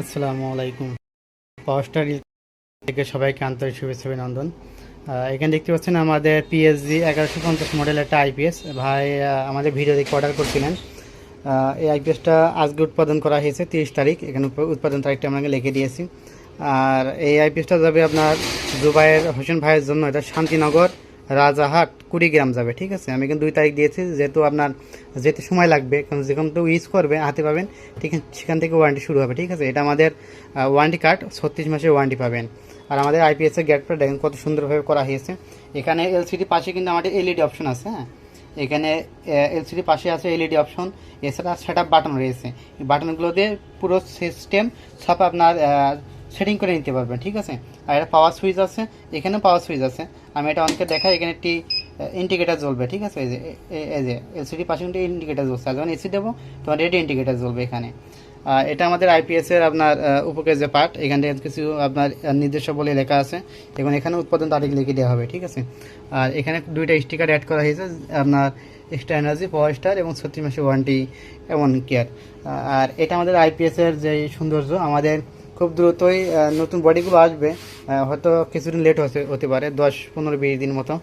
আসসালামু আলাইকুম। পাওয়ার থেকে সবাইকে আন্তরিক শুভেচ্ছা অভিনন্দন। এখানে দেখতে পাচ্ছেন আমাদের পিএসজি এগারোশো পঞ্চাশ মডেল একটা আইপিএস ভাই আমাদের ভিডিও দেখে অর্ডার করছিলেন। এই আইপিএসটা আজকে উৎপাদন করা হয়েছে তিরিশ তারিখ। এখানে উৎপ- উৎপাদন তারিখটা আপনাকে লিখে দিয়েছি। আর এই আইপিএসটা যাবে আপনার দুবাইয়ের হোসেন ভাইয়ের জন্য। এটা শান্তিনগর রাজাহাট কুড়িগ্রাম যাবে, ঠিক আছে? আমি কিন্তু দুই তারিখ দিয়েছি, যেহেতু আপনার যেতে সময় লাগবে, কারণ যেখান তো ইউজ করবে, হাতে পাবেন, ঠিক সেখান থেকে ওয়ারেন্টি শুরু হবে, ঠিক আছে? এটা আমাদের ওয়ারেন্টি কার্ড ছত্রিশ মাসের ওয়ারেন্টি পাবেন। আর আমাদের আইপিএস এর গেটটা দেখেন কত সুন্দরভাবে করা হয়েছে। এখানে এলসিডি পাশে কিন্তু আমাদের এলইডি অপশন আছে হ্যাঁ? এখানে এলসিডি পাশে আছে এলইডি অপশন এছাড়া সেট বাটন রয়েছে। বাটনগুলো দিয়ে পুরো সিস্টেম সব আপনার সেটিং করে নিতে পারবেন, ঠিক আছে? আর এটা পাওয়ার সুইচ আছে এখানে পাওয়ার সুইচ আছে। আমি এটা অনেকে দেখাই, এখানে একটি ইন্ডিকেটার জ্বলবে, ঠিক আছে? এই যে এই যে এলসিডি পাশে কিন্তু ইন্ডিকেটার জ্বলছে, আর যখন এসি দেবো তোমার রেডি ইন্ডিকেটার জ্বলবে এখানে। এটা আমাদের আইপিএসের আপনার উপকের যে পার্ট এখান থেকে কিছু আপনার নির্দেশাবলী লেখা আছে। এবং এখানে উৎপাদন তারিখ লিখে দেওয়া হবে, ঠিক আছে? আর এখানে দুইটা স্টিকার অ্যাড করা হয়েছে, আপনার এক্সট্রা এনার্জি পাওয়ার স্টার এবং ছত্রিশ মাসের ওয়ারেন্টি এমন কেয়ার আর এটা আমাদের আইপিএসের যে সৌন্দর্য, আমাদের খুব দ্রুতই নতুন বডিগুলো আসবে। হয়তো কিছুদিন লেট হতে হতে পারে, দশ, পনেরো, বিশ দিন মতো।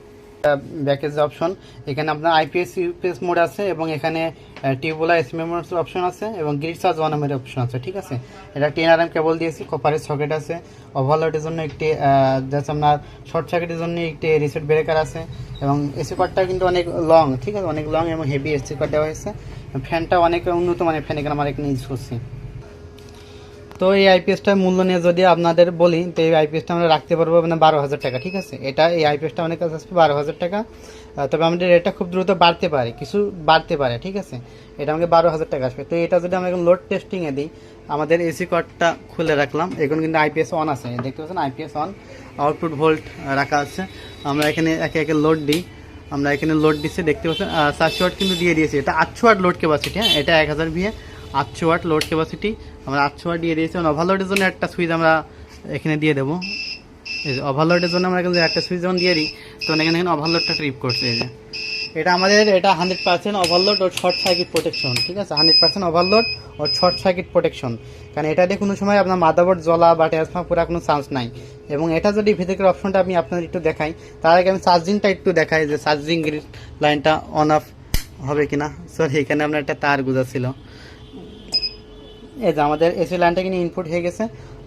ব্যাকেজ অপশন এখানে আপনার আইপিএস ইউপিএস মোড আছে এবং এখানে টিউবওয়েলা এসএমএম অপশন আছে এবং গ্রিড চার্জ ওয়ানের অপশন আছে, ঠিক আছে? এটা টেন আর এম কেবল দিয়েছি কপারের সকেট আছে। ওভারলোডের জন্য একটি জাস্ট আপনার শর্ট সার্কিটের জন্য একটি রিসেট ব্রেকার আছে এবং এসি কার্ডটা কিন্তু অনেক লং ঠিক আছে? অনেক লং এবং হেভি এসি কার্ড দেওয়া হয়েছে। ফ্যানটা অনেক উন্নত মানের ফ্যান এখানে আমার এখানে ইউজ করছি। তো এই আইপিএসটার মূল্য নিয়ে যদি আপনাদের বলি, তো এই আইপিএসটা আমরা রাখতে পারব মানে বারো হাজার টাকা, ঠিক আছে? এটা এই আইপিএসটা অনেক কাছে আসবে বারো হাজার টাকা। তবে আমাদের রেটটা খুব দ্রুত বাড়তে পারে, কিছু বাড়তে পারে, ঠিক আছে? এটা আমাকে বারো হাজার টাকা আসবে। তো এটা যদি আমরা এখন লোড টেস্টিংয়ে দিই, আমাদের এসি কর্ডটা খুলে রাখলাম। এখন কিন্তু আইপিএস অন আছে, দেখতে পাচ্ছেন আইপিএস অন আউটপুট ভোল্ট রাখা আছে। আমরা এখানে একে একে লোড দিই। আমরা এখানে লোড দিচ্ছি, দেখতে পাচ্ছেন চারশো ওয়াট কিন্তু দিয়ে দিয়েছি। এটা আটশো ওয়াট লোড ক্যাপাসিটি হ্যাঁ? এটা এক হাজার ভিএ আটশো ওয়াট লোড ক্যাপাসিটি আমরা আটশো ওয়াট দিয়ে দিয়েছি ওভারলোডের জন্য একটা সুইচ আমরা এখানে দিয়ে দেবো। এই যে ওভারলোডের জন্য আমরা কিন্তু একটা সুইচ যখন দিয়ে দিই, তখন এখানে এখানে ওভারলোডটা ট্রিপ করছে, এই যে। এটা আমাদের, এটা হান্ড্রেড পার্সেন্ট ওভারলোড ও শর্ট সার্কিট প্রোটেকশন ঠিক আছে? হান্ড্রেড পার্সেন্ট ওভারলোড ও শর্ট সার্কিট প্রোটেকশন কারণ এটা দিয়ে কোনো সময় আপনার মাদাবোর্ড জ্বলা বা ট্রান্সফার করার কোনো চান্স নাই। এবং এটা যদি ভিতরের অপশনটা আমি আপনাদের একটু দেখাই, তার আগে আমি চার্জিংটা একটু দেখাই যে চার্জিং লাইনটা অন অফ হবে কিনা। সরি এখানে আপনার একটা তার গুজা ছিল। এই যে আমাদের এসি লাইনটা কিন্তু ইনপুট হয়ে গেছে।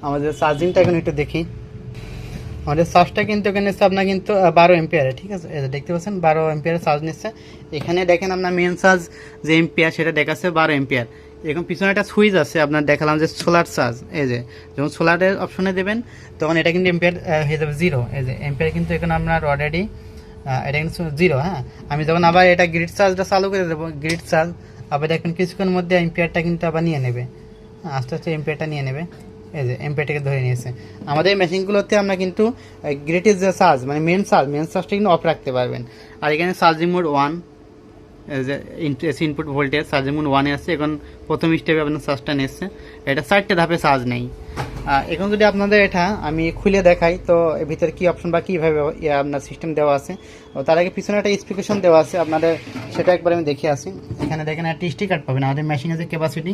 আমাদের চার্জিংটা এখন একটু দেখি। আমাদের চার্জটা কিন্তু এখানে হচ্ছে আপনার কিন্তু বারো এম্পিয়ারে ঠিক আছে? এই যে দেখতে পাচ্ছেন, বারো এম্পিয়ারে চার্জ নিচ্ছে। এখানে দেখেন আপনার মেন চার্জ যে এম্পিয়ার সেটা দেখাচ্ছে বারো এম্পিয়ার এরকম পিছনে একটা সুইচ আছে, আপনার দেখালাম যে সোলার চার্জ এই যে, যখন সোলারের অপশনে দেবেন, তখন এটা কিন্তু এম্পিয়ার হয়ে যাবে জিরো এই যে এম্পিয়ার কিন্তু এখানে আপনার অলরেডি এটা কিন্তু জিরো হ্যাঁ? আমি যখন আবার এটা গ্রিড চার্জটা চালু করে দেবো গ্রিড চার্জ আবার দেখুন কিছুক্ষণের মধ্যে এম্পিয়ারটা কিন্তু আবার নিয়ে নেবে। আস্তে আস্তে এম্পিয়ারটা নিয়ে নেবে। এই যে এম্পিয়ারটাকে ধরে নিয়েছে। আমাদের এই মেশিনগুলোতে আমরা কিন্তু গ্রেটের যে চার্জ মানে মেন চার্জ মেন চার্জটা কিন্তু অফ রাখতে পারবেন। আর এখানে charging mode one input voltage charging mode ওয়ানে আছে। এখন প্রথম স্টেপে আপনার চার্জটা নিচ্ছে এটা চারটে ধাপে চার্জ নেই। এখন যদি আপনাদের এটা আমি খুলে দেখাই, তো এর ভিতরে কী অপশন বা কীভাবে আপনার সিস্টেম দেওয়া আছে। তার আগে পিছনে একটা স্পিকেশন দেওয়া আছে। আপনাদের সেটা একবার আমি দেখে আসি। এখানে দেখেন একটা স্টিকার পাবেন। আমাদের মেশিনের যে ক্যাপাসিটি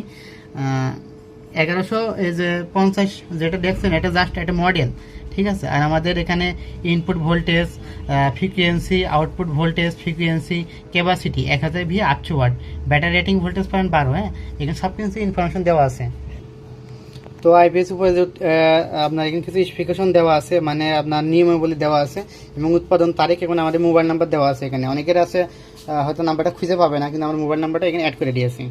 এগারোশো এই যে পঞ্চাশ যেটা দেখছেন এটা জাস্ট একটা মডেল ঠিক আছে? আর আমাদের এখানে input voltage frequency output voltage frequency capacity এক হাজার ভি আটশো watt battery rating voltage point বারো হ্যাঁ? এখানে সব কিছু ইনফরমেশন দেওয়া আছে। তো আইপিএস উপরে যে, আপনার এখানে কিছু স্পেসিফিকেশন দেওয়া আছে মানে আপনার নিয়মাবলী দেওয়া আছে এবং উৎপাদন তারিখ এবং আমাদের মোবাইল নাম্বার দেওয়া আছে এখানে। অনেকের আছে হয়তো নাম্বারটা খুঁজে পাবে না কিন্তু আমার মোবাইল নাম্বারটা এখানে অ্যাড করে দিয়েছি।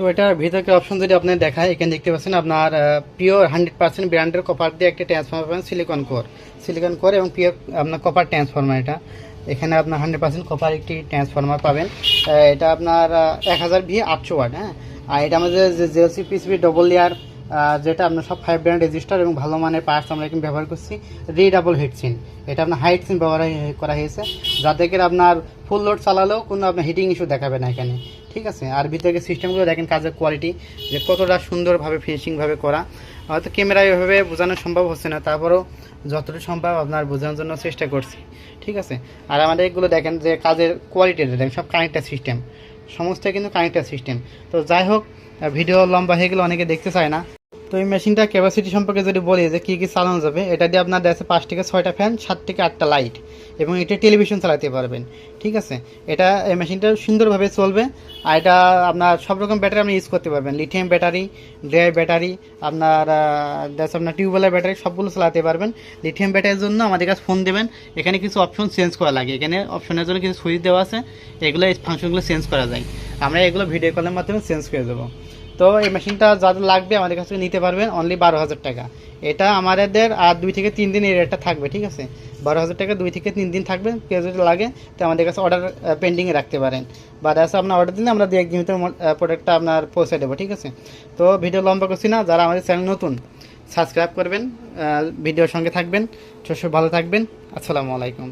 তো এটার ভিতরে অপশন যদি আপনি দেখায়, এখানে দেখতে পাচ্ছেন আপনার পিওর হান্ড্রেড পার্সেন্ট ব্র্যান্ডের কপার দিয়ে একটা ট্রান্সফর্মার পাবেন সিলিকন কোর সিলিকন কোর এবং পিওর আপনার কপার ট্রান্সফর্মার এটা। এখানে আপনার হান্ড্রেড পার্সেন্ট কপার একটি ট্রান্সফর্মার পাবেন। এটা আপনার এক হাজার ভি আটশো ওয়াট হ্যাঁ। আর এটা আমাদের জেলসি পিসবি ডবল লেয়ার যেটা আপনার সব ফাইভ ব্র্যান্ড রেজিস্টার এবং ভালো মানের পার্টস আমরা এখানে ব্যবহার করছি। রি ডাবল হিট সিন এটা আপনার হাইট সিন ব্যবহার করা হয়েছে। যাতে করে আপনার ফুল লোড চালালেও কোনো আপনার হিটিং ইস্যু দেখাবে না এখানে। ঠিক আছে? আর ভিতরে সিস্টেমগুলো দেখেন কাজের কোয়ালিটি যে কতটা সুন্দরভাবে ফিনিশিংভাবে করা। হয়তো ক্যামেরায় এভাবে বোঝানো সম্ভব হচ্ছে না, তারপরেও যতটুকু সম্ভব আপনার বোঝানোর জন্য চেষ্টা করছি। ঠিক আছে? আর আমাদের এগুলো দেখেন যে কাজের কোয়ালিটি দেখেন, সব কানেক্টার সিস্টেম সমস্ত কিন্তু কানেক্টার সিস্টেম তো যাই হোক ভিডিও লম্বা হয়ে গেলে অনেকে দেখতে চায় না। তো এই মেশিনটা ক্যাপাসিটি সম্পর্কে যদি বলি যে কী কী চালানো যাবে, এটা দিয়ে আপনার দেশে পাঁচ থেকে ছয়টা ফ্যান সাত থেকে আটটা লাইট এবং এটা টেলিভিশন চালাতে পারবেন, ঠিক আছে? এটা এই মেশিনটা সুন্দরভাবে চলবে আর এটা আপনার সব রকম ব্যাটারি আপনি ইউজ করতে পারবেন। লিথিয়াম ব্যাটারি ড্রাই ব্যাটারি আপনার দেশ আপনার টিউবওয়েলের ব্যাটারি সবগুলো চালাতে পারবেন। লিথিয়াম ব্যাটারির জন্য আমাদের কাছে ফোন দেবেন। এখানে কিছু অপশন চেঞ্জ করা লাগে। এখানে অপশনের জন্য কিছু সুইচ দেওয়া আছে। এগুলো এই ফাংশনগুলো চেঞ্জ করা যায়। আমরা এগুলো ভিডিও কলের মাধ্যমে চেঞ্জ করে দেবো। তো এই মেশিনটা যাদের লাগবে আমাদের কাছ থেকে নিতে পারবেন অনলি বারো হাজার টাকা। এটা আমাদের আর দুই থেকে তিন দিন এই রেটটা থাকবে, ঠিক আছে? বারো হাজার টাকা দুই থেকে তিন দিন থাকবে, কেউ যদি লাগে তো আমাদের কাছে অর্ডার পেন্ডিংয়ে রাখতে পারেন। বা দেখা আপনার অর্ডার দিলে আমরা দু একদিন ভিতরে প্রোডাক্টটা আপনার পৌঁছে দেবো, ঠিক আছে? তো ভিডিও লম্বা করছি না, যারা আমাদের চ্যানেল নতুন সাবস্ক্রাইব করবেন ভিডিওর সঙ্গে থাকবেন। সব ভালো থাকবেন। আসসালামু আলাইকুম।